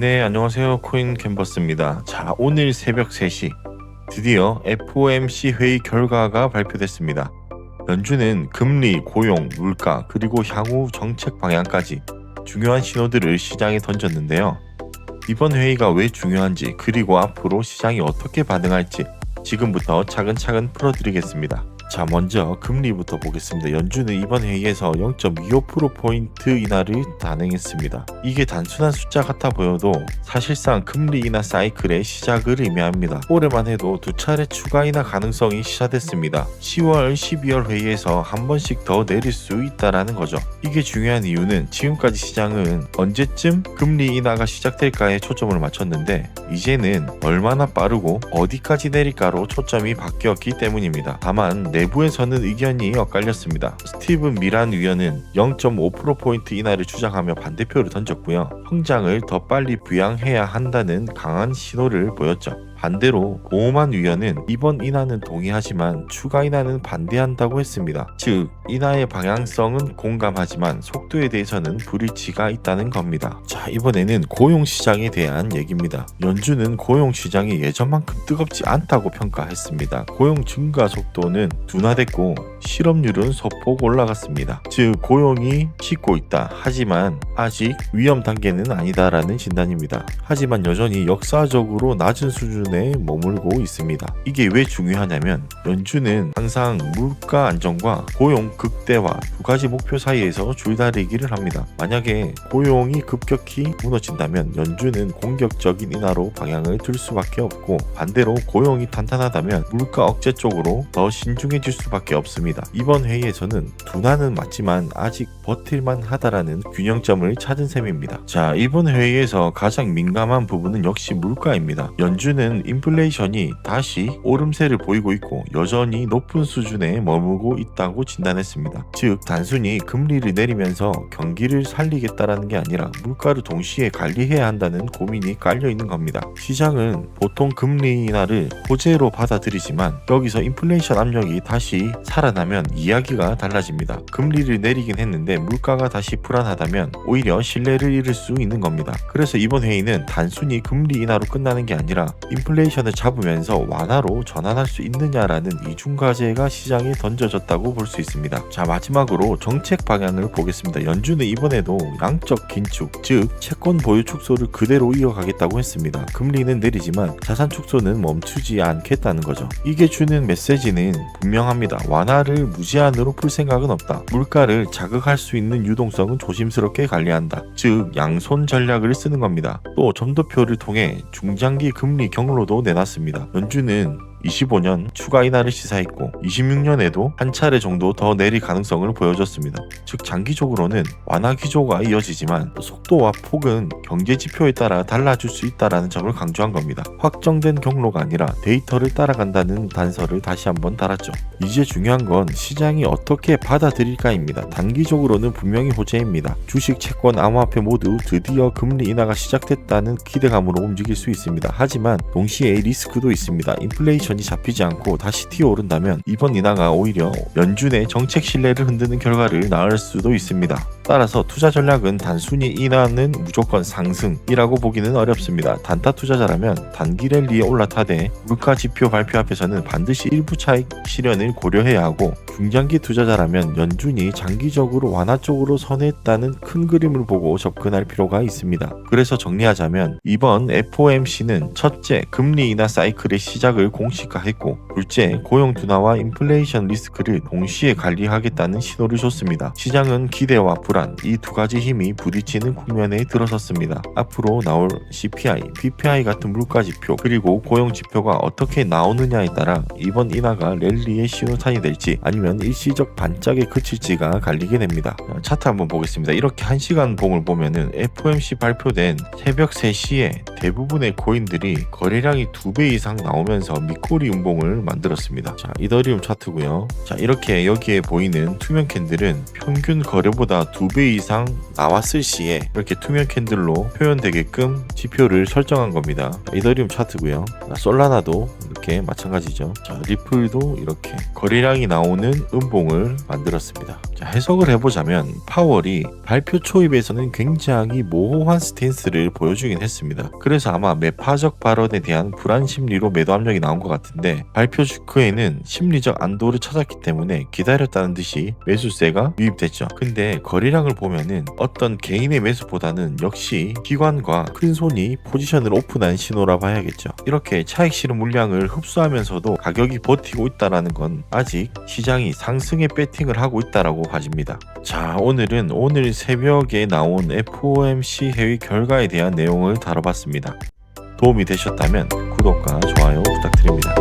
네, 안녕하세요. 코인 캔버스입니다. 자, 오늘 새벽 3시 드디어 FOMC 회의 결과가 발표됐습니다. 연준은 금리, 고용, 물가, 그리고 향후 정책 방향까지 중요한 신호들을 시장에 던졌는데요. 이번 회의가 왜 중요한지, 그리고 앞으로 시장이 어떻게 반응할지 지금부터 차근차근 풀어드리겠습니다. 자, 먼저 금리부터 보겠습니다. 연준은 이번 회의에서 0.25%포인트 인하를 단행했습니다. 이게 단순한 숫자 같아 보여도 사실상 금리 인하 사이클의 시작을 의미합니다. 올해만 해도 두 차례 추가 인하 가능성이 시사됐습니다. 10월, 12월 회의에서 한 번씩 더 내릴 수 있다라는 거죠. 이게 중요한 이유는 지금까지 시장은 언제쯤 금리 인하가 시작될까에 초점을 맞췄는데 이제는 얼마나 빠르고 어디까지 내릴까로 초점이 바뀌었기 때문입니다. 다만 내부에서는 의견이 엇갈렸습니다. 스티븐 미란 위원은 0.5%포인트 인하를 주장하며 반대표를 던졌고요. 통장을 더 빨리 부양해야 한다는 강한 신호를 보였죠. 반대로 오만 위원은 이번 인하는 동의하지만 추가 인하는 반대한다고 했습니다. 즉 인하의 방향성은 공감하지만 속도에 대해서는 불일치가 있다는 겁니다. 자 이번에는 고용 시장에 대한 얘기입니다. 연준은 고용 시장이 예전만큼 뜨겁지 않다고 평가했습니다. 고용 증가 속도는 둔화됐고 실업률은 소폭 올라갔습니다. 즉 고용이 식고 있다. 하지만 아직 위험 단계는 아니다라는 진단입니다. 하지만 여전히 역사적으로 낮은 수준 에 머물고 있습니다. 이게 왜 중요하냐면 연준은 항상 물가 안정과 고용 극대화 두 가지 목표 사이에서 줄다리기를 합니다. 만약에 고용이 급격히 무너진다면 연준은 공격적인 인하로 방향을 틀 수밖에 없고 반대로 고용이 탄탄하다면 물가 억제 쪽으로 더 신중해질 수밖에 없습니다. 이번 회의에서는 둔화는 맞지만 아직 버틸만 하다라는 균형점을 찾은 셈입니다. 자, 이번 회의에서 가장 민감한 부분은 역시 물가입니다. 연준은 인플레이션이 다시 오름세를 보이고 있고 여전히 높은 수준에 머물고 있다고 진단했습니다. 즉, 단순히 금리를 내리면서 경기를 살리겠다라는 게 아니라 물가를 동시에 관리해야 한다는 고민이 깔려 있는 겁니다. 시장은 보통 금리 인하를 호재로 받아들이지만 여기서 인플레이션 압력이 다시 살아나면 이야기가 달라집니다. 금리를 내리긴 했는데 물가가 다시 불안하다면 오히려 신뢰를 잃을 수 있는 겁니다. 그래서 이번 회의는 단순히 금리 인하로 끝나는 게 아니라 인플레이션 을 잡으면서 완화로 전환할 수 있느냐라는 이중 과제가 시장에 던져졌다고 볼 수 있습니다. 자 마지막으로 정책 방향을 보겠습니다. 연준은 이번에도 양적 긴축, 즉 채권 보유 축소를 그대로 이어가겠다고 했습니다. 금리는 내리지만 자산 축소는 멈추지 않겠다는 거죠. 이게 주는 메시지는 분명합니다. 완화를 무제한으로 풀 생각은 없다. 물가를 자극할 수 있는 유동성은 조심스럽게 관리한다. 즉 양손 전략을 쓰는 겁니다. 또 점도표를 통해 중장기 금리 경로 도 내놨습니다. 연준은 25년 추가 인하를 시사했고 26년에도 한 차례 정도 더 내릴 가능성을 보여줬습니다. 즉 장기적으로는 완화 기조가 이어지지만 속도와 폭은 경제 지표에 따라 달라질 수 있다라는 점을 강조한 겁니다. 확정된 경로가 아니라 데이터를 따라간다는 단서를 다시 한번 달았죠. 이제 중요한 건 시장이 어떻게 받아들일까입니다. 단기적으로는 분명히 호재입니다. 주식, 채권, 암호화폐 모두 드디어 금리 인하가 시작됐다는 기대감으로 움직일 수 있습니다. 하지만 동시에 리스크도 있습니다. 인플레이션 인플레이션이 잡히지 않고 다시 튀어오른다면 이번 인하가 오히려 연준의 정책 신뢰를 흔드는 결과를 낳을 수도 있습니다. 따라서 투자 전략은 단순히 인하는 무조건 상승이라고 보기는 어렵습니다. 단타 투자자라면 단기 랠리에 올라타되 물가 지표 발표 앞에서는 반드시 일부 차익 실현을 고려해야 하고 중장기 투자자라면 연준이 장기적으로 완화 쪽으로 선회했다는 큰 그림을 보고 접근할 필요가 있습니다. 그래서 정리하자면 이번 FOMC는 첫째 금리 인하 사이클의 시작을 공식화했고 둘째 고용 둔화와 인플레이션 리스크를 동시에 관리하겠다는 신호를 줬습니다. 시장은 기대와 불안 이 두 가지 힘이 부딪히는 국면에 들어섰습니다. 앞으로 나올 CPI, PPI 같은 물가 지표 그리고 고용 지표가 어떻게 나오느냐에 따라 이번 인하가 랠리의 신호탄이 될지 아니면 일시적 반짝에 그칠지가 갈리게 됩니다. 차트 한번 보겠습니다. 이렇게 1시간 봉을 보면은 FOMC 발표된 새벽 3시에 대부분의 코인들이 거래량이 2배 이상 나오면서 미꼬리 운봉을 만들었습니다. 자, 이더리움 차트고요. 자, 이렇게 여기에 보이는 투명 캔들은 평균 거래보다 2배 이상 나왔을 시에 이렇게 투명 캔들로 표현되게끔 지표를 설정한 겁니다. 이더리움 차트고요. 솔라나도 이렇게 게 마찬가지죠. 자, 리플도 이렇게 거래량이 나오는 음봉을 만들었습니다. 자, 해석을 해보자면 파월이 발표 초입에서는 굉장히 모호한 스탠스를 보여주긴 했습니다. 그래서 아마 매파적 발언에 대한 불안 심리로 매도 압력이 나온 것 같은데 발표 직후에는 심리적 안도를 찾았기 때문에 기다렸다는 듯이 매수세가 유입됐죠. 근데 거래량을 보면은 어떤 개인의 매수보다는 역시 기관과 큰 손이 포지션을 오픈한 신호라 봐야겠죠. 이렇게 차익 실현 물량을 흡수하면서도 가격이 버티고 있다라는 건 아직 시장이 상승에 배팅을 하고 있다라고 봐집니다. 자, 오늘은 오늘 새벽에 나온 FOMC 회의 결과에 대한 내용을 다뤄봤습니다. 도움이 되셨다면 구독과 좋아요 부탁드립니다.